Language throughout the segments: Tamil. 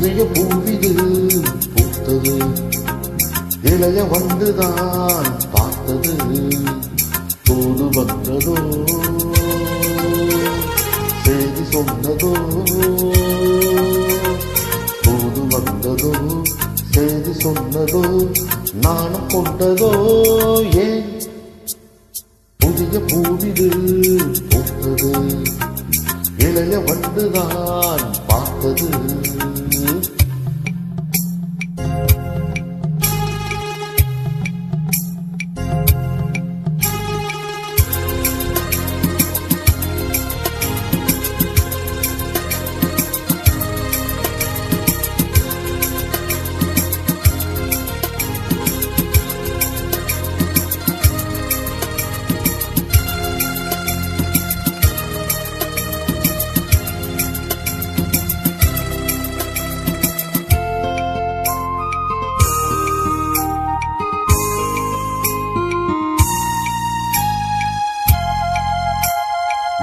புதிய பூவிது பூத்தது. இளைய வந்துதான் பார்த்தது. தூது வந்ததோ செய்தி சொன்னதோ தூது வந்ததோ செய்தி சொன்னதோ நானும் கொண்டதோ ஏன் புதிய பூவிது பூத்தது. இளைய வந்துதான் பார்த்தது.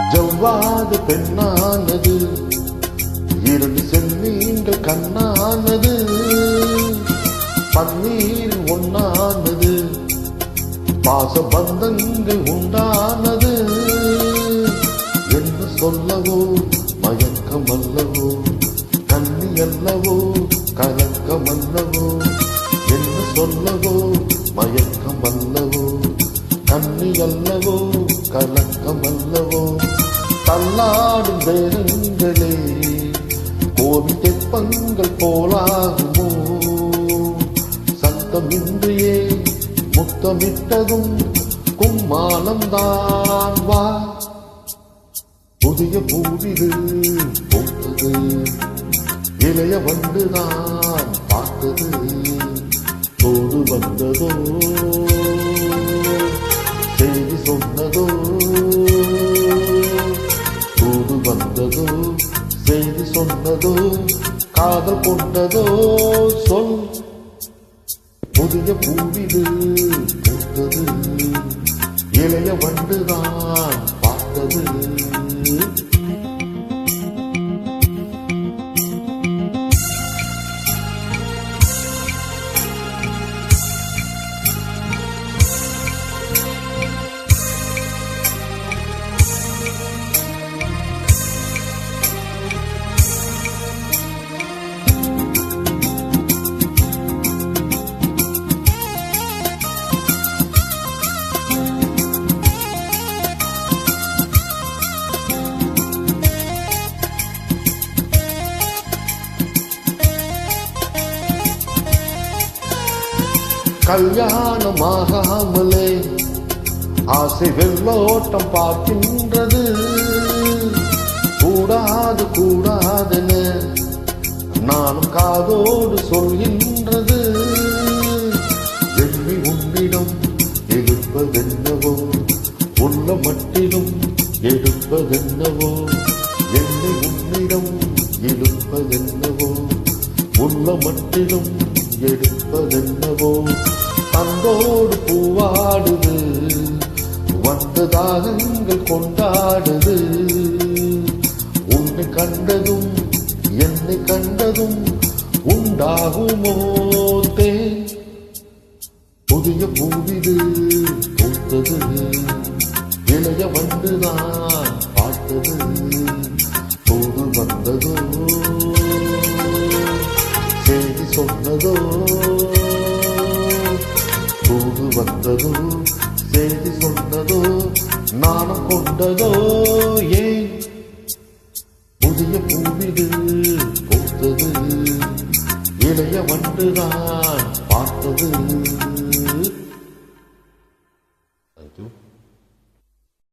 ஜவ்வாது பெண்ணானது இரண்டு செம்மீன்கள் கண்ணானது பன்னீர் ஒன்னானது பாச பந்தங்கள் உண்டானது. என்ன சொல்லவோ மயக்கம் அல்லவோ கண்ணி அல்லவோ கலக்கம் அல்லவோ என்ன சொல்லவோ மயக்கம் அல்லவோ கண்ணி அல்லவோ கலக்கம் அல்லவோ தள்ளாடும் தேரங்களே கோவி தெப்பங்கள் போலாகுமோ? சத்தமின்றியே முத்தமிட்டதும் கும்மாளம்தான் வா. புதிய பூவிது பூத்தது இளைய வந்து நான் பார்த்தது. தோடு வந்ததோ? காதல் கொண்டதோ சொல். புதிய பூவிது பூத்தது. இளைய வண்டுதான் பார்த்தது. கல்யாணமாகாமலே ஆசை வெள்ளோட்டம் பார்க்கின்றது. கூடாது கூடாதுன்னு நானும் காதோடு சொல்கின்றது. எண்ணி உன்னிடம் எடுப்பதென்னவோ உள்ள மட்டிலும் எடுப்பதென்னவோ எண்ணி உன்னிடம் எடுப்பதென்னவோ உள்ள மட்டிலும் எடுப்பதென்னவோ? தந்தோடு பூவாடுது வந்த தாகங்கள் கொண்டாடுது. உன்னை கண்டதும் என்னை கண்டதும் உண்டாகுமோ? வந்ததோ செய்தி சொன்னதோ நாணம் கொண்டதோ ஏன் புதிய பூவிடு பூத்தது இளைய வண்டுதான் பார்த்தது.